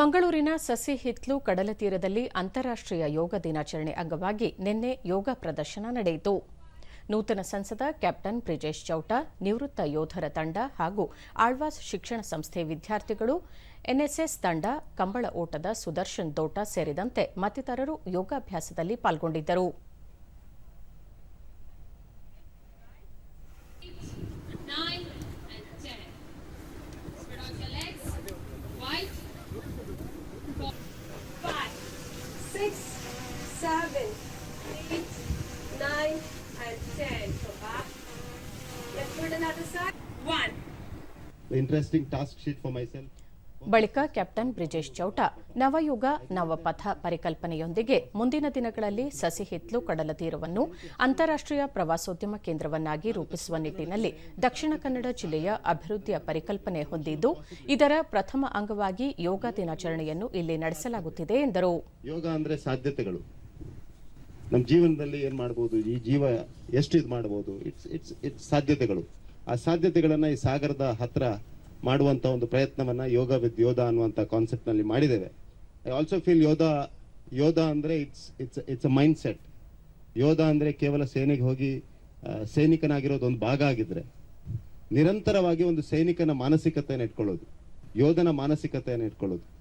ಮಂಗಳೂರಿನ ಸಸಿ ಹಿತ್ಲು ಕಡಲ ತೀರದಲ್ಲಿ ಅಂತಾರಾಷ್ಟ್ರೀಯ ಯೋಗ ದಿನಾಚರಣೆ ಅಂಗವಾಗಿ ನಿನ್ನೆ ಯೋಗ ಪ್ರದರ್ಶನ ನಡೆಯಿತು. ನೂತನ ಸಂಸದ ಕ್ಯಾಪ್ಟನ್ ಬ್ರಿಜೇಶ್ ಚೌಟ, ನಿವೃತ್ತ ಯೋಧರ ತಂಡ ಹಾಗೂ ಆಳ್ವಾಸ್ ಶಿಕ್ಷಣ ಸಂಸ್ಥೆ ವಿದ್ಯಾರ್ಥಿಗಳು, ಎನ್ಎಸ್ಎಸ್ ತಂಡ, ಕಂಬಳ ಓಟದ ಸುದರ್ಶನ್ ದೋಟ ಸೇರಿದಂತೆ ಮತ್ತಿತರರು ಯೋಗಾಭ್ಯಾಸದಲ್ಲಿ ಪಾಲ್ಗೊಂಡಿದ್ದರು. Six, seven, eight, nine, and ten. So back. Let's do it another side. One. interesting task sheet for myself. ಬಳಿಕ ಕ್ಯಾಪ್ಟನ್ ಬ್ರಿಜೇಶ್ ಚೌಟ ನವಯುಗ ನವಪಥ ಪರಿಕಲ್ಪನೆಯೊಂದಿಗೆ ಮುಂದಿನ ದಿನಗಳಲ್ಲಿ ಸಸಿ ಹಿತ್ಲು ಕಡಲ ತೀರವನ್ನು ಅಂತಾರಾಷ್ಟ್ರೀಯ ಪ್ರವಾಸೋದ್ಯಮ ಕೇಂದ್ರವನ್ನಾಗಿ ರೂಪಿಸುವ ನಿಟ್ಟಿನಲ್ಲಿ ದಕ್ಷಿಣ ಕನ್ನಡ ಜಿಲ್ಲೆಯ ಅಭಿವೃದ್ಧಿಯ ಪರಿಕಲ್ಪನೆ ಹೊಂದಿದ್ದು, ಇದರ ಪ್ರಥಮ ಅಂಗವಾಗಿ ಯೋಗ ದಿನಾಚರಣೆಯನ್ನು ಇಲ್ಲಿ ನಡೆಸಲಾಗುತ್ತಿದೆ ಎಂದರು. ಯೋಗ ಅಂದ್ರೆ ಸಾಧ್ಯತೆಗಳು. ನಮ್ಮ ಜೀವನದಲ್ಲಿ ಏನ್ ಮಾಡಬಹುದು ಈ ಜೀವ ಎಷ್ಟು ಇದು ಮಾಡ್ಬೋದು, ಇಟ್ಸ್ ಇಟ್ಸ್ ಇಟ್ಸ್ ಸಾಧ್ಯತೆಗಳು. ಆ ಸಾಧ್ಯತೆಗಳನ್ನ ಈ ಸಾಗರದ ಹತ್ರ ಮಾಡುವಂತ ಒಂದು ಪ್ರಯತ್ನವನ್ನ ಯೋಗ ವಿತ್ ಯೋಧ ಅನ್ನುವಂಥ ಕಾನ್ಸೆಪ್ಟ್ನಲ್ಲಿ ಮಾಡಿದ್ದೇವೆ. ಐ ಆಲ್ಸೋ ಫೀಲ್ ಯೋಧ ಯೋಧ ಅಂದ್ರೆ it's it's it's a mindset ಯೋಧ ಅಂದ್ರೆ ಕೇವಲ ಸೇನೆಗೆ ಹೋಗಿ ಸೈನಿಕನಾಗಿರೋದು ಒಂದು ಭಾಗ ಆಗಿದ್ರೆ ನಿರಂತರವಾಗಿ ಒಂದು ಸೈನಿಕನ ಮಾನಸಿಕತೆಯನ್ನು ಇಟ್ಕೊಳ್ಳೋದು. ಯೋಧನ ಮಾನಸಿಕತೆಯನ್ನು ಇಟ್ಕೊಳ್ಳೋದು.